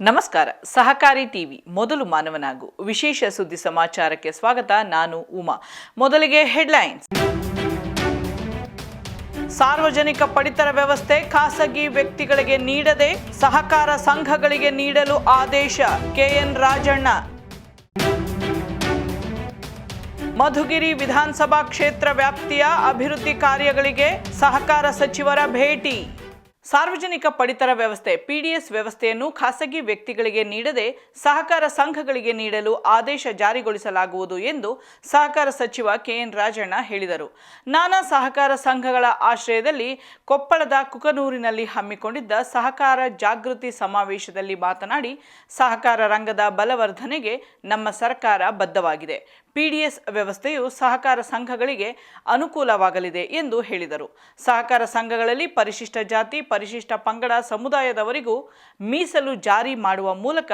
ನಮಸ್ಕಾರ. ಸಹಕಾರಿ ಟಿವಿ, ಮೊದಲು ಮಾನವನಾಗು. ವಿಶೇಷ ಸುದ್ದಿ ಸಮಾಚಾರಕ್ಕೆ ಸ್ವಾಗತ. ನಾನು ಉಮಾ. ಮೊದಲಿಗೆ ಹೆಡ್ಲೈನ್ಸ್. ಸಾರ್ವಜನಿಕ ಪಡಿತರ ವ್ಯವಸ್ಥೆ ಖಾಸಗಿ ವ್ಯಕ್ತಿಗಳಿಗೆ ನೀಡದೆ ಸಹಕಾರ ಸಂಘಗಳಿಗೆ ನೀಡಲು ಆದೇಶ. ಕೆಎನ್ ರಾಜಣ್ಣ. ಮಧುಗಿರಿ ವಿಧಾನಸಭಾ ಕ್ಷೇತ್ರ ವ್ಯಾಪ್ತಿಯ ಅಭಿವೃದ್ಧಿ ಕಾರ್ಯಗಳಿಗೆ ಸಹಕಾರ ಸಚಿವರ ಭೇಟಿ. ಸಾರ್ವಜನಿಕ ಪಡಿತರ ವ್ಯವಸ್ಥೆ ಪಿಡಿಎಸ್ ವ್ಯವಸ್ಥೆಯನ್ನು ಖಾಸಗಿ ವ್ಯಕ್ತಿಗಳಿಗೆ ನೀಡದೆ ಸಹಕಾರ ಸಂಘಗಳಿಗೆ ನೀಡಲು ಆದೇಶ ಜಾರಿಗೊಳಿಸಲಾಗುವುದು ಎಂದು ಸಹಕಾರ ಸಚಿವ ಕೆಎನ್ ರಾಜಣ್ಣ ಹೇಳಿದರು. ನಾನಾ ಸಹಕಾರ ಸಂಘಗಳ ಆಶ್ರಯದಲ್ಲಿ ಕೊಪ್ಪಳದ ಕುಕನೂರಿನಲ್ಲಿ ಹಮ್ಮಿಕೊಂಡಿದ್ದ ಸಹಕಾರ ಜಾಗೃತಿ ಸಮಾವೇಶದಲ್ಲಿ ಮಾತನಾಡಿ, ಸಹಕಾರ ರಂಗದ ಬಲವರ್ಧನೆಗೆ ನಮ್ಮ ಸರ್ಕಾರ ಬದ್ಧವಾಗಿದೆ. ಪಿಡಿಎಸ್ ವ್ಯವಸ್ಥೆಯು ಸಹಕಾರ ಸಂಘಗಳಿಗೆ ಅನುಕೂಲವಾಗಲಿದೆ ಎಂದು ಹೇಳಿದರು. ಸಹಕಾರ ಸಂಘಗಳಲ್ಲಿ ಪರಿಶಿಷ್ಟ ಜಾತಿ ಪರಿಶಿಷ್ಟ ಪಂಗಡ ಸಮುದಾಯದವರಿಗೂ ಮೀಸಲು ಜಾರಿ ಮಾಡುವ ಮೂಲಕ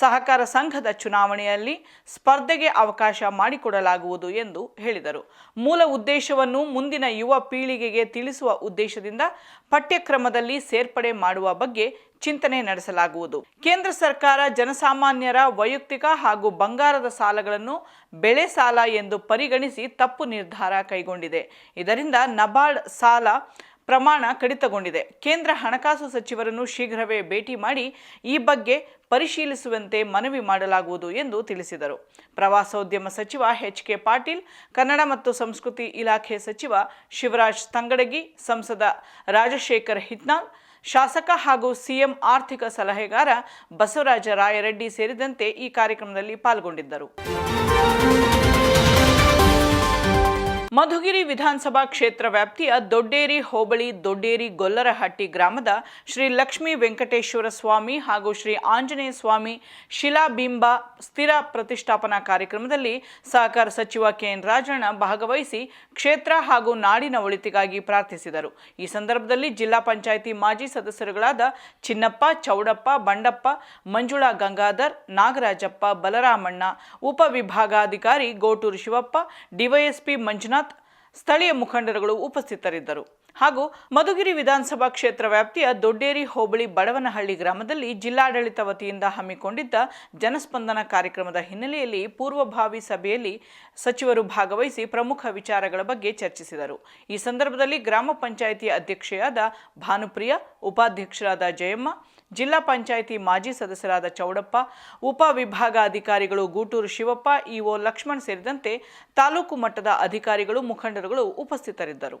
ಸಹಕಾರ ಸಂಘದ ಚುನಾವಣೆಯಲ್ಲಿ ಸ್ಪರ್ಧೆಗೆ ಅವಕಾಶ ಮಾಡಿಕೊಡಲಾಗುವುದು ಎಂದು ಹೇಳಿದರು. ಮೂಲ ಉದ್ದೇಶವನ್ನು ಮುಂದಿನ ಯುವ ಪೀಳಿಗೆಗೆ ತಿಳಿಸುವ ಉದ್ದೇಶದಿಂದ ಪಠ್ಯಕ್ರಮದಲ್ಲಿ ಸೇರ್ಪಡೆ ಮಾಡುವ ಬಗ್ಗೆ ಚಿಂತನೆ ನಡೆಸಲಾಗುವುದು. ಕೇಂದ್ರ ಸರ್ಕಾರ ಜನಸಾಮಾನ್ಯರ ವೈಯಕ್ತಿಕ ಹಾಗೂ ಬಂಗಾರದ ಸಾಲಗಳನ್ನು ಬೆಳೆ ಸಾಲ ಎಂದು ಪರಿಗಣಿಸಿ ತಪ್ಪು ನಿರ್ಧಾರ ಕೈಗೊಂಡಿದೆ. ಇದರಿಂದ ನಬಾರ್ಡ್ ಸಾಲ ಪ್ರಮಾಣ ಕಡಿತಗೊಂಡಿದೆ. ಕೇಂದ್ರ ಹಣಕಾಸು ಸಚಿವರನ್ನು ಶೀಘ್ರವೇ ಭೇಟಿ ಮಾಡಿ ಈ ಬಗ್ಗೆ ಪರಿಶೀಲಿಸುವಂತೆ ಮನವಿ ಮಾಡಲಾಗುವುದು ಎಂದು ತಿಳಿಸಿದರು. ಪ್ರವಾಸೋದ್ಯಮ ಸಚಿವ ಎಚ್ ಕೆ ಪಾಟೀಲ್, ಕನ್ನಡ ಮತ್ತು ಸಂಸ್ಕೃತಿ ಇಲಾಖೆ ಸಚಿವ ಶಿವರಾಜ್ ತಂಗಡಗಿ, ಸಂಸದ ರಾಜಶೇಖರ್ ಹಿಟ್ನಾಳ್ ಶಾಸಕ ಹಾಗೂ ಸಿಎಂ ಆರ್ಥಿಕ ಸಲಹೆಗಾರ ಬಸವರಾಜ ರಾಯರೆಡ್ಡಿ ಸೇರಿದಂತೆ ಈ ಕಾರ್ಯಕ್ರಮದಲ್ಲಿ ಪಾಲ್ಗೊಂಡಿದ್ದರು. ಮಧುಗಿರಿ ವಿಧಾನಸಭಾ ಕ್ಷೇತ್ರ ವ್ಯಾಪ್ತಿಯ ದೊಡ್ಡೇರಿ ಹೋಬಳಿ ದೊಡ್ಡೇರಿ ಗೊಲ್ಲರಹಟ್ಟಿ ಗ್ರಾಮದ ಶ್ರೀ ಲಕ್ಷ್ಮೀ ವೆಂಕಟೇಶ್ವರ ಸ್ವಾಮಿ ಹಾಗೂ ಶ್ರೀ ಆಂಜನೇಯ ಸ್ವಾಮಿ ಶಿಲಾಬಿಂಬ ಸ್ಥಿರ ಪ್ರತಿಷ್ಠಾಪನಾ ಕಾರ್ಯಕ್ರಮದಲ್ಲಿ ಸಹಕಾರ ಸಚಿವ ಕೆಎನ್ ರಾಜಣ್ಣ ಭಾಗವಹಿಸಿ ಕ್ಷೇತ್ರ ಹಾಗೂ ನಾಡಿನ ಒಳಿತಿಗಾಗಿ ಪ್ರಾರ್ಥಿಸಿದರು. ಈ ಸಂದರ್ಭದಲ್ಲಿ ಜಿಲ್ಲಾ ಪಂಚಾಯಿತಿ ಮಾಜಿ ಸದಸ್ಯರುಗಳಾದ ಚಿನ್ನಪ್ಪ, ಚೌಡಪ್ಪ, ಬಂಡಪ್ಪ, ಮಂಜುಳಾ ಗಂಗಾಧರ್, ನಾಗರಾಜಪ್ಪ, ಬಲರಾಮಣ್ಣ, ಉಪವಿಭಾಗಾಧಿಕಾರಿ ಗೋಟೂರು ಶಿವಪ್ಪ, ಡಿವೈಎಸ್ಪಿ ಮಂಜುನಾಥ್ ಸ್ಥಳೀಯ ಮುಖಂಡರುಗಳು ಉಪಸ್ಥಿತರಿದ್ದರು. ಹಾಗೂ ಮಧುಗಿರಿ ವಿಧಾನಸಭಾ ಕ್ಷೇತ್ರ ವ್ಯಾಪ್ತಿಯ ದೊಡ್ಡೇರಿ ಹೋಬಳಿ ಬಡವನಹಳ್ಳಿ ಗ್ರಾಮದಲ್ಲಿ ಜಿಲ್ಲಾಡಳಿತ ವತಿಯಿಂದ ಹಮ್ಮಿಕೊಂಡಿದ್ದ ಜನಸ್ಪಂದನ ಕಾರ್ಯಕ್ರಮದ ಹಿನ್ನೆಲೆಯಲ್ಲಿ ಪೂರ್ವಭಾವಿ ಸಭೆಯಲ್ಲಿ ಸಚಿವರು ಭಾಗವಹಿಸಿ ಪ್ರಮುಖ ವಿಚಾರಗಳ ಬಗ್ಗೆ ಚರ್ಚಿಸಿದರು. ಈ ಸಂದರ್ಭದಲ್ಲಿ ಗ್ರಾಮ ಪಂಚಾಯಿತಿ ಅಧ್ಯಕ್ಷೆಯಾದ ಭಾನುಪ್ರಿಯ, ಉಪಾಧ್ಯಕ್ಷರಾದ ಜಯಮ್ಮ, ಜಿಲ್ಲಾ ಪಂಚಾಯಿತಿ ಮಾಜಿ ಸದಸ್ಯರಾದ ಚೌಡಪ್ಪ, ಉಪ ವಿಭಾಗಾಧಿಕಾರಿಗಳು ಗೂಟೂರು ಶಿವಪ್ಪ, ಇಒ ಲಕ್ಷ್ಮಣ್ ಸೇರಿದಂತೆ ತಾಲೂಕು ಮಟ್ಟದ ಅಧಿಕಾರಿಗಳು, ಮುಖಂಡರುಗಳು ಉಪಸ್ಥಿತರಿದ್ದರು.